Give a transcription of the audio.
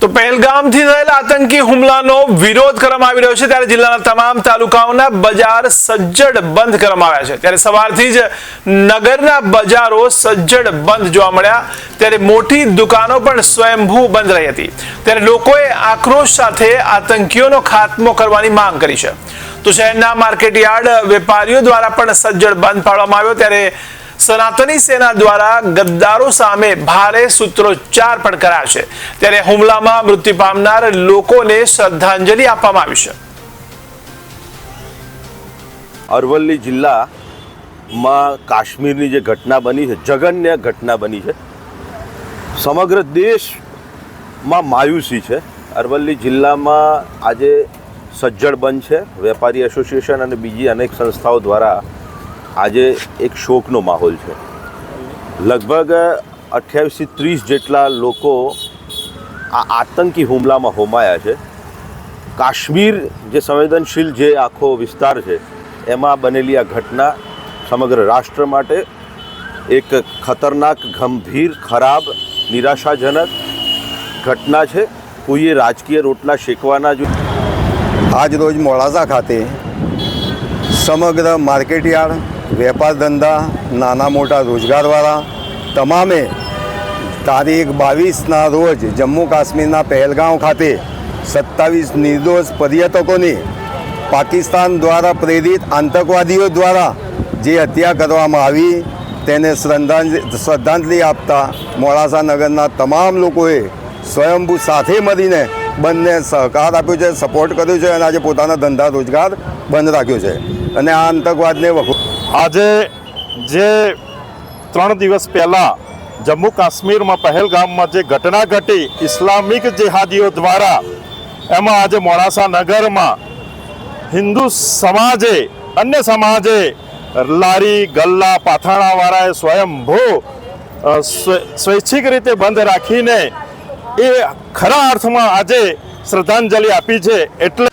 તો પહેલગામથી થયેલા આતંકી હુમલાનો વિરોધ કરવામાં આવી રહ્યો છે ત્યારે જિલ્લાના તમામ તાલુકાઓના બજાર સજ્જડ બંધ કરવામાં આવ્યા છે. ત્યારે સવારથી જ નગરના બજારો સજ્જડ બંધ જોવા મળ્યા. ત્યારે મોટી દુકાનો પણ સ્વયંભૂ બંધ રહી હતી. ત્યારે લોકોએ આક્રોશ સાથે આતંકીઓનો ખાત્મો કરવાની માંગ કરી છે. તો શહેરના માર્કેટ યાર્ડ વેપારીઓ દ્વારા પણ સજ્જડ બંધ પાડવામાં આવ્યો. ત્યારે સનાતની સેના દ્વારા ગદ્દારો સામે ભારે સૂત્રોચ્ચાર પણ કરાયા છે. ત્યારે હુમલામાં મૃત્યુ પામનાર લોકોને શ્રદ્ધાંજલિ આપવામાં આવી છે. અરવલ્લી જિલ્લામાં કાશ્મીરની જે ઘટના બની છે, જઘન્ય ઘટના બની છે. સમગ્ર દેશમાં માયુસી છે. અરવલ્લી જિલ્લામાં આજે સજ્જડ બંધ છે. વેપારી એસોસિએશન અને બીજી અનેક સંસ્થાઓ દ્વારા આજે એક શોકનો માહોલ છે. લગભગ અઠ્યાવીસથી ત્રીસ જેટલા લોકો આ આતંકી હુમલામાં હોમાયા છે. કાશ્મીર જે સંવેદનશીલ જે આખો વિસ્તાર છે, એમાં બનેલી આ ઘટના સમગ્ર રાષ્ટ્ર માટે એક ખતરનાક, ગંભીર, ખરાબ, નિરાશાજનક ઘટના છે. કોઈએ રાજકીય રોટલા શેકવાના જો આજ રોજ મોડાસા ખાતે સમગ્ર માર્કેટયાર્ડ વેપાર ધંધા, નાના મોટા રોજગારવાળા, તમામે તારીખ બાવીસના રોજ જમ્મુ કાશ્મીરના પહેલગાંવ ખાતે સત્તાવીસ નિર્દોષ પર્યટકોની પાકિસ્તાન દ્વારા પ્રેરિત આતંકવાદીઓ દ્વારા જે હત્યા કરવામાં આવી, તેને શ્રદ્ધાંજલિ શ્રદ્ધાંજલિ આપતા મોડાસા નગરના તમામ લોકોએ સ્વયંભૂ સાથે મળીને બંને સહકાર આપ્યો છે સપોર્ટ કર્યો છે અને આજે પોતાના ધંધા રોજગાર બંધ રાખ્યો છે. અને આ આતંકવાદને વખો આજે જે ત્રણ દિવસ પહેલાં જમ્મુ કાશ્મીરમાં પહેલગામમાં જે ઘટના ઘટી ઇસ્લામિક જેહાદીઓ દ્વારા, એમાં આજે મોડાસા નગરમાં હિન્દુ સમાજે, અન્ય સમાજે લારી, ગલ્લા, પાથાણાવાળાએ સ્વયંભૂ સ્વે- સ્વૈચ્છિક રીતે બંધ રાખીને એ ખરા અર્થમાં આજે શ્રદ્ધાંજલિ આપી છે. એટલે